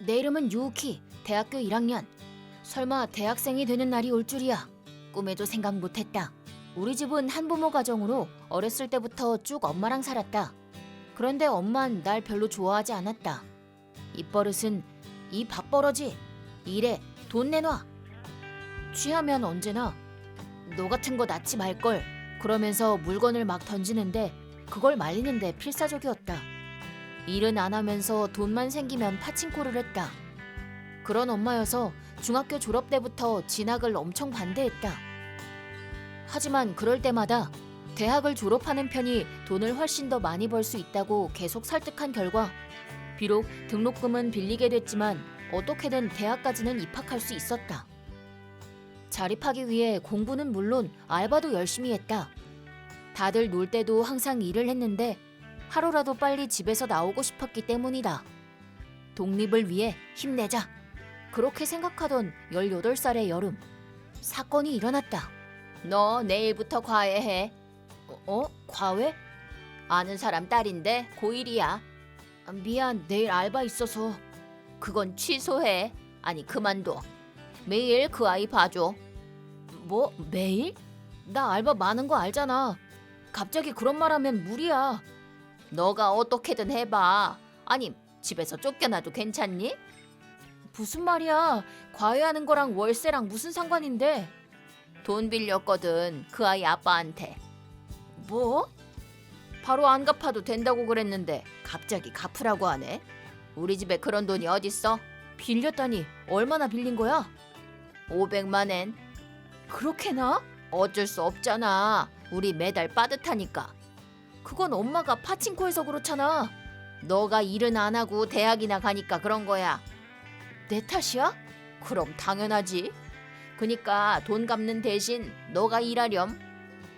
내 이름은 유우키. 대학교 1학년. 설마 대학생이 되는 날이 올 줄이야. 꿈에도 생각 못했다. 우리 집은 한부모 가정으로 어렸을 때부터 쭉 엄마랑 살았다. 그런데 엄만 날 별로 좋아하지 않았다. 입버릇은 이 밥벌어지 일해 돈 내놔. 취하면 언제나 너 같은 거 낳지 말걸 그러면서 물건을 막 던지는데 그걸 말리는데 필사적이었다. 일은 안 하면서 돈만 생기면 파친코를 했다. 그런 엄마여서 중학교 졸업 때부터 진학을 엄청 반대했다. 하지만 그럴 때마다 대학을 졸업하는 편이 돈을 훨씬 더 많이 벌 수 있다고 계속 설득한 결과 비록 등록금은 빌리게 됐지만 어떻게든 대학까지는 입학할 수 있었다. 자립하기 위해 공부는 물론 알바도 열심히 했다. 다들 놀 때도 항상 일을 했는데 하루라도 빨리 집에서 나오고 싶었기 때문이다. 독립을 위해 힘내자. 그렇게 생각하던 18살의 여름. 사건이 일어났다. 너 내일부터 과외해. 어? 어? 과외? 아는 사람 딸인데 고1이야. 미안, 내일 알바 있어서. 그건 취소해. 아니, 그만둬. 매일 그 아이 봐줘. 뭐, 매일? 나 알바 많은 거 알잖아. 갑자기 그런 말 하면 무리야. 너가 어떻게든 해봐. 아니, 집에서 쫓겨나도 괜찮니? 무슨 말이야? 과외하는 거랑 월세랑 무슨 상관인데? 돈 빌렸거든. 그 아이 아빠한테. 뭐? 바로 안 갚아도 된다고 그랬는데 갑자기 갚으라고 하네. 우리 집에 그런 돈이 어딨어? 빌렸다니 얼마나 빌린 거야? 500만 엔. 그렇게나? 어쩔 수 없잖아. 우리 매달 빠듯하니까. 그건 엄마가 파친코에서 그렇잖아. 너가 일은 안 하고 대학이나 가니까 그런 거야. 내 탓이야? 그럼 당연하지. 그니까 돈 갚는 대신 너가 일하렴.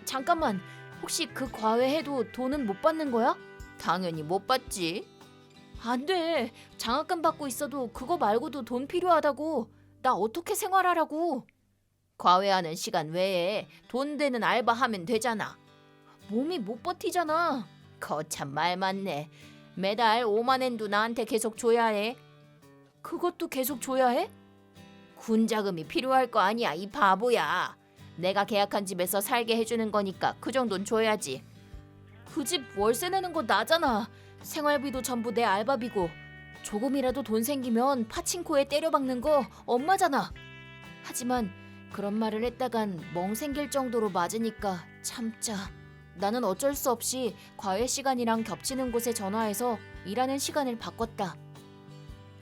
잠깐만. 혹시 그 과외해도 돈은 못 받는 거야? 당연히 못 받지. 안 돼. 장학금 받고 있어도 그거 말고도 돈 필요하다고. 나 어떻게 생활하라고? 과외하는 시간 외에 돈 되는 알바 하면 되잖아. 몸이 못 버티잖아. 거참 말 많네. 매달 5만 엔도 나한테 계속 줘야 해. 그것도 계속 줘야 해? 군 자금이 필요할 거 아니야, 이 바보야. 내가 계약한 집에서 살게 해주는 거니까 그 정도는 줘야지. 그 집 월세 내는 거 나잖아. 생활비도 전부 내 알바비고. 조금이라도 돈 생기면 파친코에 때려박는 거 엄마잖아. 하지만 그런 말을 했다간 멍 생길 정도로 맞으니까 참자. 나는 어쩔 수 없이 과외 시간이랑 겹치는 곳에 전화해서 일하는 시간을 바꿨다.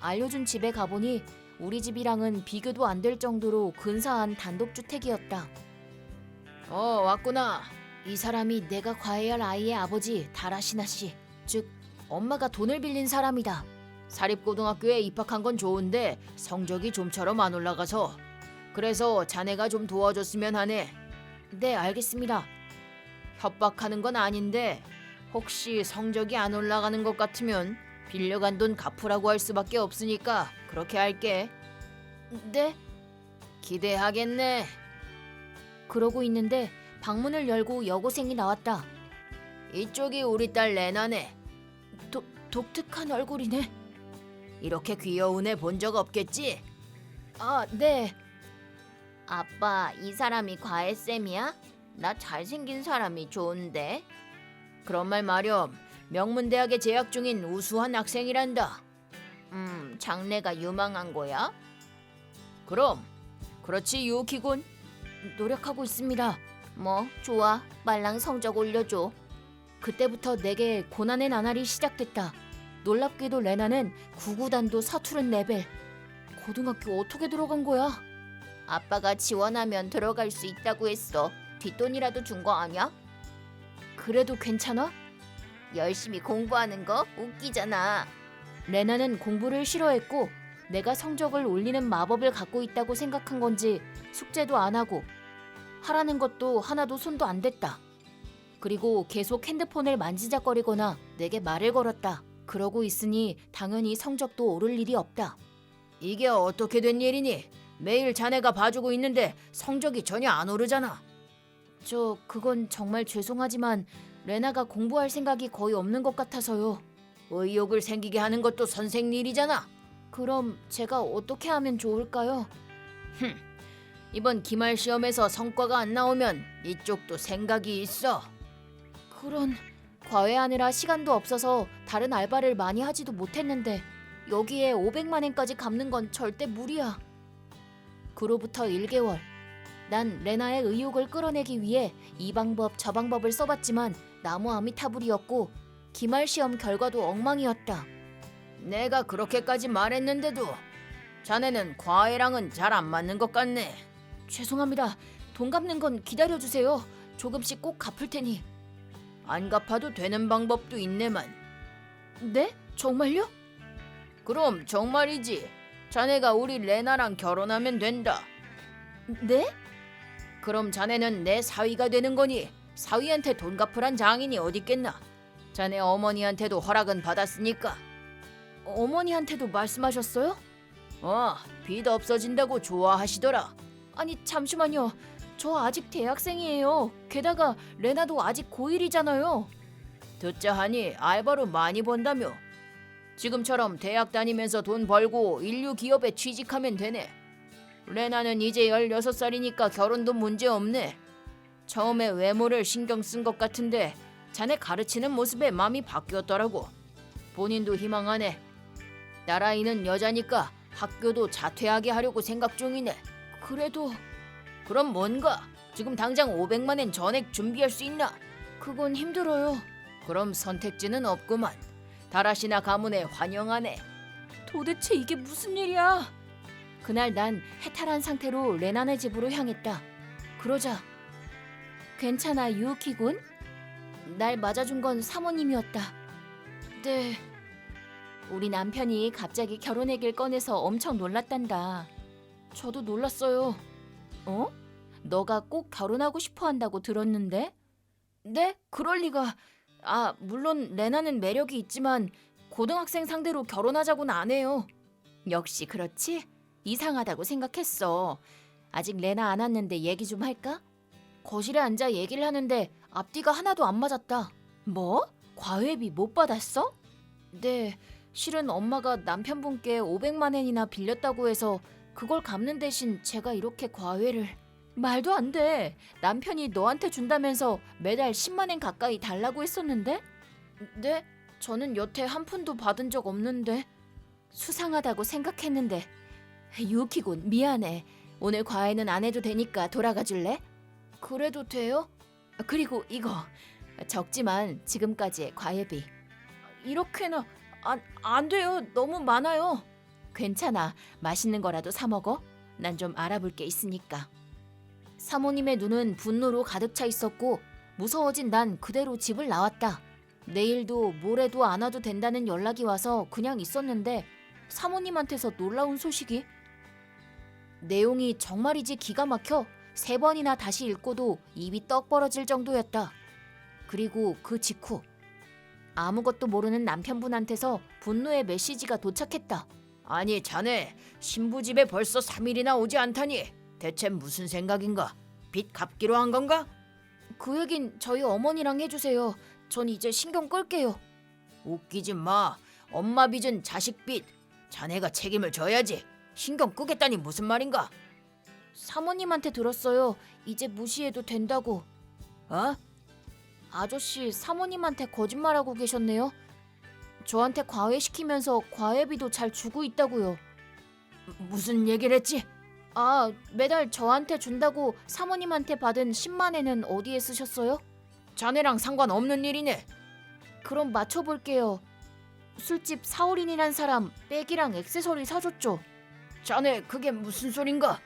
알려준 집에 가보니 우리 집이랑은 비교도 안 될 정도로 근사한 단독주택이었다. 어, 왔구나. 이 사람이 내가 과외할 아이의 아버지 다라시나 씨, 즉 엄마가 돈을 빌린 사람이다. 사립고등학교에 입학한 건 좋은데 성적이 좀처럼 안 올라가서 그래서 자네가 좀 도와줬으면 하네. 네, 알겠습니다. 협박하는 건 아닌데 혹시 성적이 안 올라가는 것 같으면 빌려간 돈 갚으라고 할 수밖에 없으니까 그렇게 할게. 네? 기대하겠네. 그러고 있는데 방문을 열고 여고생이 나왔다. 이쪽이 우리 딸 레나네. 도, 독특한 얼굴이네. 이렇게 귀여운 애 본 적 없겠지? 아, 네. 아빠, 이 사람이 과외 쌤이야? 나 잘생긴 사람이 좋은데. 그런 말 마렴. 명문대학에 재학 중인 우수한 학생이란다. 음, 장래가 유망한 거야? 그럼. 그렇지, 유키군. 노력하고 있습니다. 뭐, 좋아. 말랑 성적 올려줘. 그때부터 내게 고난의 나날이 시작됐다. 놀랍게도 레나는 구구단도 서투른 레벨. 고등학교 어떻게 들어간 거야? 아빠가 지원하면 들어갈 수 있다고 했어. 뒷돈이라도 준 거 아니야? 그래도 괜찮아? 열심히 공부하는 거 웃기잖아. 레나는 공부를 싫어했고 내가 성적을 올리는 마법을 갖고 있다고 생각한 건지 숙제도 안 하고 하라는 것도 하나도 손도 안 댔다. 그리고 계속 핸드폰을 만지작거리거나 내게 말을 걸었다. 그러고 있으니 당연히 성적도 오를 일이 없다. 이게 어떻게 된 일이니? 매일 자네가 봐주고 있는데 성적이 전혀 안 오르잖아. 저 그건 정말 죄송하지만 레나가 공부할 생각이 거의 없는 것 같아서요. 의욕을 생기게 하는 것도 선생 일이잖아. 그럼 제가 어떻게 하면 좋을까요? 흠, 이번 기말 시험에서 성과가 안 나오면 이쪽도 생각이 있어. 그런 과외하느라 시간도 없어서 다른 알바를 많이 하지도 못했는데 여기에 500만 엔까지 갚는 건 절대 무리야. 그로부터 1개월. 난 레나의 의욕을 끌어내기 위해 이 방법 저 방법을 써봤지만 나무 아미타불이었고 기말 시험 결과도 엉망이었다. 내가 그렇게까지 말했는데도 자네는 과외랑은 잘 안 맞는 것 같네. 죄송합니다. 돈 갚는 건 기다려 주세요. 조금씩 꼭 갚을 테니. 안 갚아도 되는 방법도 있네만. 네? 정말요? 그럼 정말이지. 자네가 우리 레나랑 결혼하면 된다. 네? 그럼 자네는 내 사위가 되는 거니 사위한테 돈 갚으란 장인이 어딨겠나? 자네 어머니한테도 허락은 받았으니까. 어머니한테도 말씀하셨어요? 어, 빚 없어진다고 좋아하시더라. 아니 잠시만요. 저 아직 대학생이에요. 게다가 레나도 아직 고1이잖아요. 듣자 하니 알바로 많이 번다며. 지금처럼 대학 다니면서 돈 벌고 인류 기업에 취직하면 되네. 레나는 이제 16살이니까 결혼도 문제 없네. 처음에 외모를 신경 쓴 것 같은데 자네 가르치는 모습에 마음이 바뀌었더라고. 본인도 희망하네. 나라이는 여자니까 학교도 자퇴하게 하려고 생각 중이네. 그래도 그럼 뭔가 지금 당장 500만 엔 전액 준비할 수 있나? 그건 힘들어요. 그럼 선택지는 없구만. 다라시나 가문에 환영하네. 도대체 이게 무슨 일이야? 그날 난 해탈한 상태로 레나네 집으로 향했다. 그러자 괜찮아 유키군? 날 맞아준 건 사모님이었다. 네. 우리 남편이 갑자기 결혼 얘기를 꺼내서 엄청 놀랐단다. 저도 놀랐어요. 어? 너가 꼭 결혼하고 싶어 한다고 들었는데? 네? 그럴 리가. 아, 물론 레나는 매력이 있지만 고등학생 상대로 결혼하자고는 안 해요. 역시 그렇지? 이상하다고 생각했어. 아직 레나 안 왔는데 얘기 좀 할까? 거실에 앉아 얘기를 하는데 앞뒤가 하나도 안 맞았다. 뭐? 과외비 못 받았어? 네. 실은 엄마가 남편분께 500만 엔이나 빌렸다고 해서 그걸 갚는 대신 제가 이렇게 과외를 말도 안 돼. 남편이 너한테 준다면서 매달 10만 엔 가까이 달라고 했었는데? 네? 저는 여태 한 푼도 받은 적 없는데 수상하다고 생각했는데 유키군 미안해. 오늘 과외는 안 해도 되니까 돌아가 줄래? 그래도 돼요? 그리고 이거 적지만 지금까지의 과외비 이렇게나 안, 안 돼요. 너무 많아요. 괜찮아. 맛있는 거라도 사 먹어. 난 좀 알아볼 게 있으니까. 사모님의 눈은 분노로 가득 차 있었고 무서워진 난 그대로 집을 나왔다. 내일도 모레도 안 와도 된다는 연락이 와서 그냥 있었는데 사모님한테서 놀라운 소식이 내용이 정말이지 기가 막혀 세 번이나 다시 읽고도 입이 떡 벌어질 정도였다. 그리고 그 직후 아무것도 모르는 남편분한테서 분노의 메시지가 도착했다. 아니 자네 신부 집에 벌써 3일이나 오지 않다니 대체 무슨 생각인가? 빚 갚기로 한 건가? 그 얘긴 저희 어머니랑 해주세요. 전 이제 신경 끌게요. 웃기지 마. 엄마 빚은 자식 빚. 자네가 책임을 져야지. 신경 끄겠다니 무슨 말인가? 사모님한테 들었어요. 이제 무시해도 된다고. 어? 아저씨 사모님한테 거짓말하고 계셨네요. 저한테 과외시키면서 과외비도 잘 주고 있다고요. 무슨 얘기를 했지? 아, 매달 저한테 준다고 사모님한테 받은 10만 엔은 어디에 쓰셨어요? 자네랑 상관없는 일이네. 그럼 맞춰볼게요. 술집 사오린이란 사람 백이랑 액세서리 사줬죠. 자네 그게 무슨 소린가?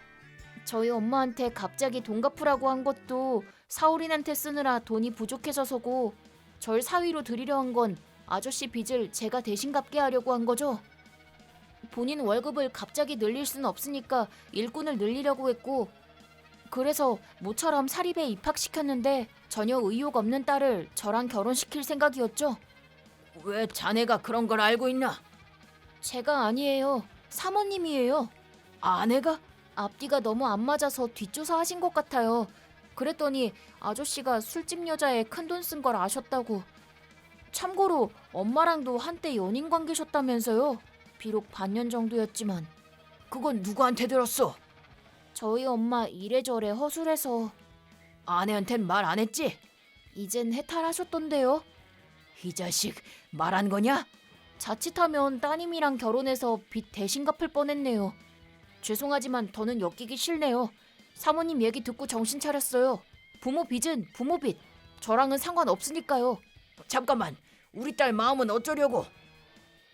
저희 엄마한테 갑자기 돈 갚으라고 한 것도 사오린한테 쓰느라 돈이 부족해서서고 절 사위로 드리려 한 건 아저씨 빚을 제가 대신 갚게 하려고 한 거죠. 본인 월급을 갑자기 늘릴 수는 없으니까 일꾼을 늘리려고 했고 그래서 모처럼 사립에 입학시켰는데 전혀 의욕 없는 딸을 저랑 결혼시킬 생각이었죠. 왜 자네가 그런 걸 알고 있나? 제가 아니에요. 사모님이에요. 아내가? 앞뒤가 너무 안 맞아서 뒷조사 하신 것 같아요. 그랬더니 아저씨가 술집 여자에 큰 돈 쓴 걸 아셨다고. 참고로 엄마랑도 한때 연인 관계셨다면서요. 비록 반년 정도였지만 그건 누구한테 들었어? 저희 엄마 이래저래 허술해서 아내한텐 말 안 했지? 이젠 해탈하셨던데요. 이 자식 말한 거냐? 자칫하면 따님이랑 결혼해서 빚 대신 갚을 뻔했네요. 죄송하지만 더는 엮이기 싫네요. 사모님 얘기 듣고 정신 차렸어요. 부모 빚은 부모 빚. 저랑은 상관없으니까요. 잠깐만, 우리 딸 마음은 어쩌려고?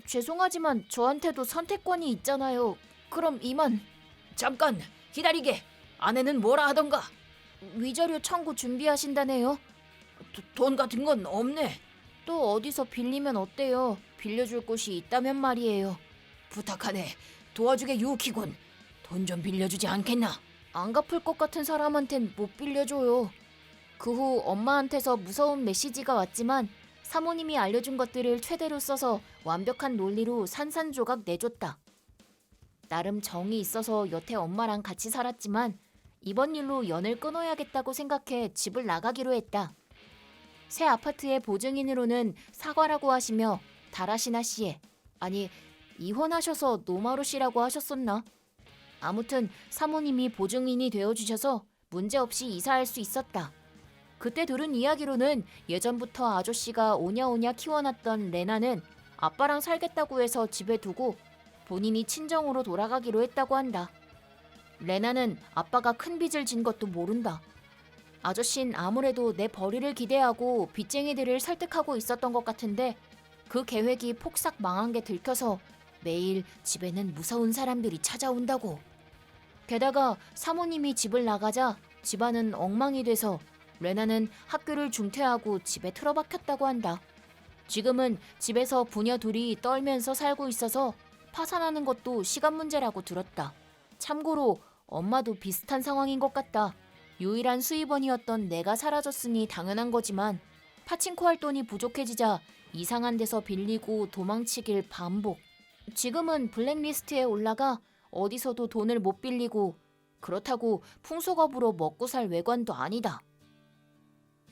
죄송하지만 저한테도 선택권이 있잖아요. 그럼 이만 잠깐 기다리게. 아내는 뭐라 하던가? 위자료 청구 준비하신다네요. 도- 돈 같은 건 없네. 또 어디서 빌리면 어때요? 빌려줄 곳이 있다면 말이에요. 부탁하네. 도와주게 유키군. 돈 좀 빌려주지 않겠나? 안 갚을 것 같은 사람한텐 못 빌려줘요. 그 후 엄마한테서 무서운 메시지가 왔지만 사모님이 알려준 것들을 최대로 써서 완벽한 논리로 산산조각 내줬다. 나름 정이 있어서 여태 엄마랑 같이 살았지만 이번 일로 연을 끊어야겠다고 생각해 집을 나가기로 했다. 새 아파트의 보증인으로는 사과라고 하시며 다라시나 씨에 아니 이혼하셔서 노마루 씨라고 하셨었나? 아무튼 사모님이 보증인이 되어주셔서 문제없이 이사할 수 있었다. 그때 들은 이야기로는 예전부터 아저씨가 오냐오냐 키워놨던 레나는 아빠랑 살겠다고 해서 집에 두고 본인이 친정으로 돌아가기로 했다고 한다. 레나는 아빠가 큰 빚을 진 것도 모른다. 아저씨는 아무래도 내 벌이를 기대하고 빚쟁이들을 설득하고 있었던 것 같은데 그 계획이 폭삭 망한 게 들켜서 매일 집에는 무서운 사람들이 찾아온다고. 게다가 사모님이 집을 나가자 집안은 엉망이 돼서 레나는 학교를 중퇴하고 집에 틀어박혔다고 한다. 지금은 집에서 부녀 둘이 떨면서 살고 있어서 파산하는 것도 시간 문제라고 들었다. 참고로 엄마도 비슷한 상황인 것 같다. 유일한 수입원이었던 내가 사라졌으니 당연한 거지만 파친코 할 돈이 부족해지자 이상한 데서 빌리고 도망치길 반복. 지금은 블랙리스트에 올라가 어디서도 돈을 못 빌리고 그렇다고 풍속업으로 먹고 살 외관도 아니다.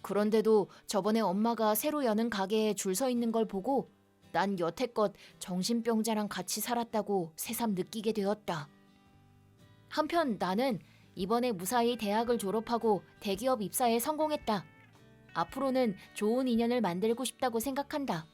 그런데도 저번에 엄마가 새로 여는 가게에 줄 서 있는 걸 보고 난 여태껏 정신병자랑 같이 살았다고 새삼 느끼게 되었다. 한편 나는 이번에 무사히 대학을 졸업하고 대기업 입사에 성공했다. 앞으로는 좋은 인연을 만들고 싶다고 생각한다.